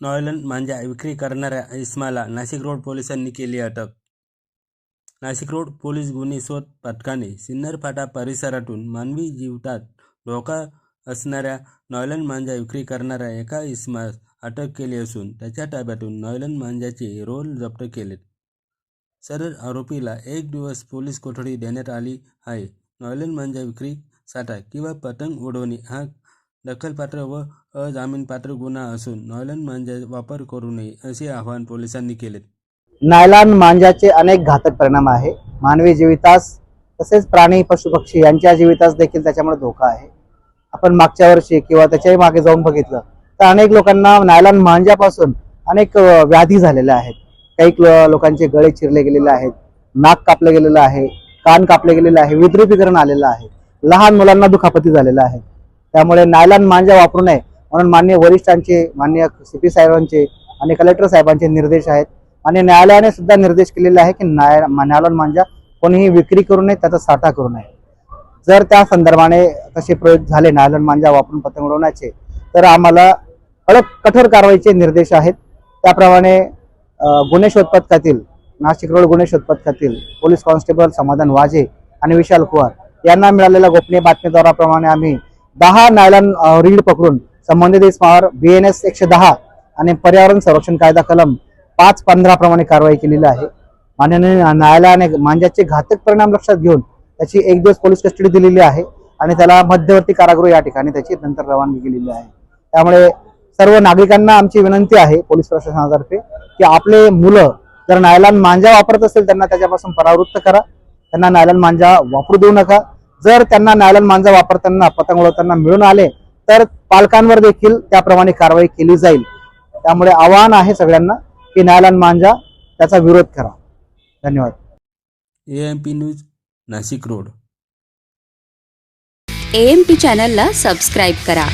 Nylon मांजा म्हणजे विक्री करणाऱ्या इस्माला नाशिक रोड पोलिसांनी केली अटक. नाशिक रोड पोलीस गुन्हे शोध पथकाने सिन्नर फाटा परिसरातून मानवी जीवतात धोका असणाऱ्या नॉयलन मांजा विक्री करणाऱ्या एका इस्मास अटक केली असून त्याच्या ताब्यातून नॉयलन मांजाचे रोल जप्त केलेत सदर आरोपीला एक दिवस पोलीस कोठडी देण्यात आली आहे. नॉयलन मांजा विक्री साठा किंवा पतंग उडवणे हा दखलपात्र व अजामीनपात्र गुन्हा असून नॉयलन मांजा वापर करू नये असे आवाहन पोलिसांनी केले. नायलॉन मांजाचे अनेक घातक परिणाम आहे. मानवी जीवितास तसेच प्राणी पशुपक्षी यांच्या जीवितास देखील त्याच्यामुळे धोका आहे. आपण मागच्या वर्षी किंवा त्याच्याही मागे जाऊन बघितलं तर अनेक लोकांना नायलॉन मांजापासून अनेक व्याधी झालेल्या आहेत. काही लोकांचे गळे चिरले गेलेले आहेत नाक कापलं गेलेलं आहे कान कापले गेलेले आहे विद्रुपीकरण आलेलं आहे लहान मुलांना दुखापती झालेला आहे. त्यामुळे नायलॉन मांजा वापरू नये म्हणून मान्य वरिष्ठांचे मान्य सीपी साहेबांचे आणि कलेक्टर साहेबांचे निर्देश आहेत. आणि न्यायालयाने सुद्धा निर्देश केलेले आहे की नाय नायलॉन मांजा कोणीही विक्री करू नये त्याचा साठा करू नये. जर त्या संदर्भाने तसे प्रयोग झाले नायलॉन मांजा वापरून पतंग उडवण्याचे तर आम्हाला कडक कठोर कारवाईचे निर्देश आहेत. त्याप्रमाणे गुन्हे शोध पथकातील नाशिक रोड गुन्हे शोध पथकातील पोलीस कॉन्स्टेबल समाधान वाजे आणि विशाल कुवार यांना मिळालेल्या गोपनीय बातमीदाराप्रमाणे आम्ही दहा नायलॉन रीड पकडून संबंधित इस्मावर बी एन एस एकशे दहा आणि पर्यावरण संरक्षण कायदा कलम पाच पंधरा प्रमाणे कारवाई केलेली आहे. माननीय न्यायालयाने मांजाचे घातक परिणाम लक्षात घेऊन त्याची एक दिवस पोलीस कस्टडी दिलेली आहे आणि त्याला मध्यवर्ती कारागृह या ठिकाणी त्याची नंतर रवानगी केलेली आहे. त्यामुळे सर्व नागरिकांना आमची विनंती आहे पोलीस प्रशासनातर्फे की आपले मुलं जर नायलॉन मांजा वापरत असेल त्यांना त्याच्यापासून परावृत्त करा. त्यांना नायलॉन मांजा वापरू देऊ नका. जर त्यांना नायलॉन मांजा वापरताना पतंग उडवताना मिळून आले तर पालकांवर देखील त्याप्रमाणे कारवाई केली जाईल. त्यामुळे आवाहन आहे सगळ्यांना की नायलॉन मांजा त्याचा विरोध करा. धन्यवाद. A M P news Nashik road. A M P चॅनलला सबस्क्राईब करा.